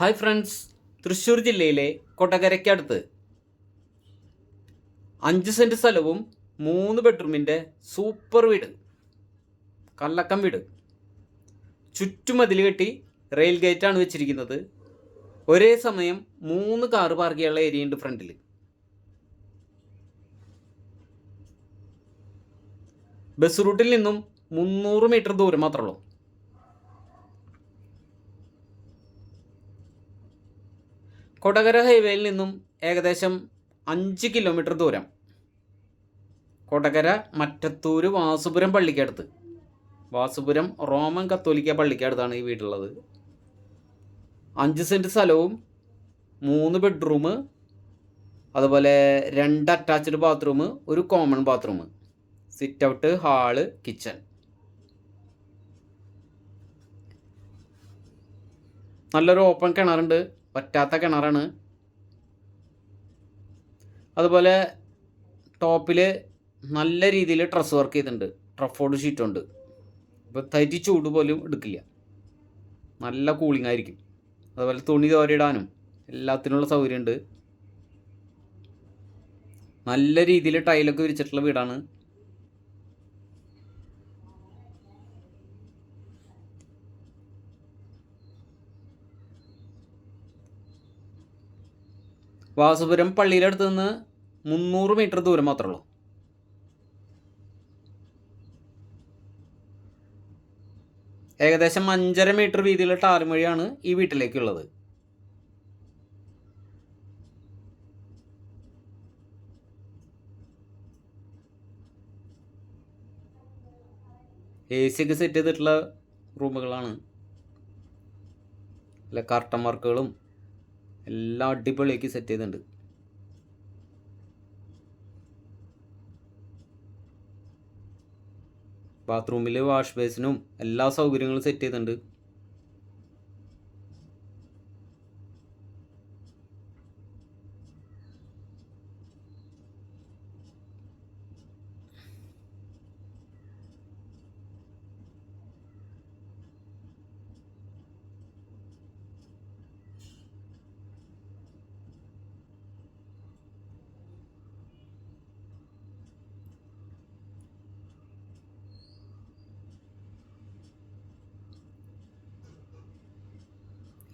Hi friends Thrissur ജില്ലയിലെ കൊടകരയ്ക്കടുത്ത്. അഞ്ച് saint സ്ഥലവും മൂന്ന് ബെഡ്റൂമിന്റെ സൂപ്പർ വീട് കല്ലക്കം വീട്. ചുറ്റുമതിൽ കെട്ടി റെയിൽ ഗേറ്റാണ് വെച്ചിരിക്കുന്നത്. ഒരേ സമയം മൂന്ന് കാറ് പാർക്ക് ചെയ്യാനുള്ള ഏരിയ ഉണ്ട് ഫ്രണ്ടിൽ ബസ് റൂട്ടിൽ നിന്നും മുന്നൂറ് മീറ്റർ ദൂരം മാത്രമേ ഉള്ളൂ. കൊടകര ഹൈവേയിൽ നിന്നും ഏകദേശം അഞ്ച് കിലോമീറ്റർ ദൂരം. കൊടകര മറ്റത്തൂര് വാസുപുരം പള്ളിക്കടുത്ത്. വാസുപുരം റോമൻ കത്തോലിക്ക പള്ളിക്കടുത്താണ് ഈ വീടുള്ളത്. അഞ്ച് സെന്റ് സ്ഥലവും മൂന്ന് ബെഡ്റൂം അതുപോലെ രണ്ട് അറ്റാച്ച്ഡ് ബാത്റൂം ഒരു common bathroom sit out hall kitchen. നല്ലൊരു ഓപ്പൺ കിണറുണ്ട്. പറ്റാത്ത കിണറാണ്. അതുപോലെ ടോപ്പിൽ നല്ല രീതിയിൽ ട്രസ് വർക്ക് ചെയ്തിട്ടുണ്ട്. ട്രഫോർഡ് ഷീറ്റുണ്ട്. ഇപ്പോൾ തരി ചൂട് പോലും എടുക്കില്ല. നല്ല കൂളിംഗ് ആയിരിക്കും. അതുപോലെ തുണി തോരയിടാനും എല്ലാത്തിനുള്ള സൗകര്യമുണ്ട് നല്ല രീതിയിൽ ടൈലൊക്കെ വിരിച്ചിട്ടുള്ള വീടാണ് വാസുപുരം പള്ളിയുടെ അടുത്ത് നിന്ന് മുന്നൂറ് മീറ്റർ ദൂരം മാത്രമേ ഉള്ളൂ. ഏകദേശം അഞ്ചര മീറ്റർ വീതിയുള്ള ടാറുമഴിയാണ് ഈ വീട്ടിലേക്കുള്ളത്. എ സി ഒക്കെ സെറ്റ് ചെയ്തിട്ടുള്ള റൂമുകളാണ് അല്ല കർട്ടൻ വർക്കുകളും എല്ലാം അടിപൊളിയാക്കി സെറ്റ് ചെയ്തിട്ടുണ്ട്. ബാത്റൂമിൽ വാഷ് ബേസിനും എല്ലാ സൗകര്യങ്ങളും സെറ്റ് ചെയ്തിട്ടുണ്ട്.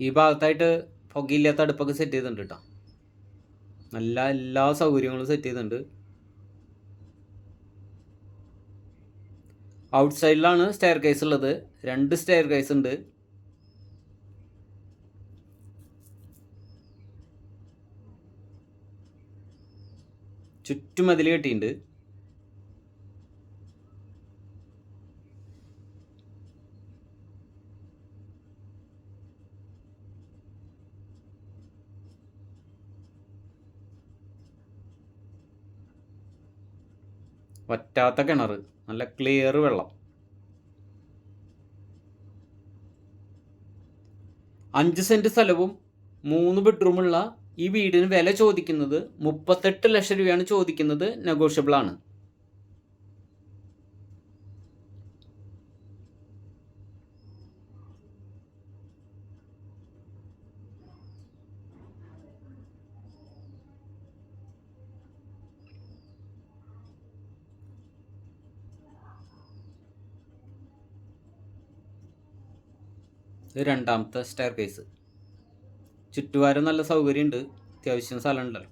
ഈ ഭാഗത്തായിട്ട് പുകയില്ലാത്ത അടുപ്പൊക്കെ സെറ്റ് ചെയ്തിട്ടുണ്ട് കേട്ടോ നല്ല എല്ലാ സൗകര്യങ്ങളും സെറ്റ് ചെയ്തിട്ടുണ്ട്. ഔട്ട് സൈഡിലാണ് സ്റ്റെയർ കേസ് ഉള്ളത്. രണ്ട് സ്റ്റെയർ കേസ് ഉണ്ട്. ചുറ്റും അതിൽ കെട്ടിയിട്ടുണ്ട്. വറ്റാത്ത കിണർ നല്ല ക്ലിയർ വെള്ളം. അഞ്ച് സെന്റ് സ്ഥലവും മൂന്ന് ബെഡ്റൂമുള്ള ഈ വീടിന് വില ചോദിക്കുന്നത് മുപ്പത്തെട്ട് ലക്ഷം രൂപയാണ് ചോദിക്കുന്നത് നെഗോഷ്യബിൾ ഇത് രണ്ടാമത്തെ സ്റ്റെയർ കേസ് ചുറ്റുവാരം നല്ല സൗകര്യമുണ്ട്. അത്യാവശ്യം സ്ഥലമുണ്ടല്ലോ.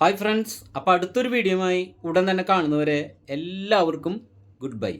ഹായ് ഫ്രണ്ട്സ് അപ്പോൾ അടുത്തൊരു വീഡിയോയുമായി ഉടൻ തന്നെ കാണുന്നവരെ എല്ലാവർക്കും ഗുഡ് ബൈ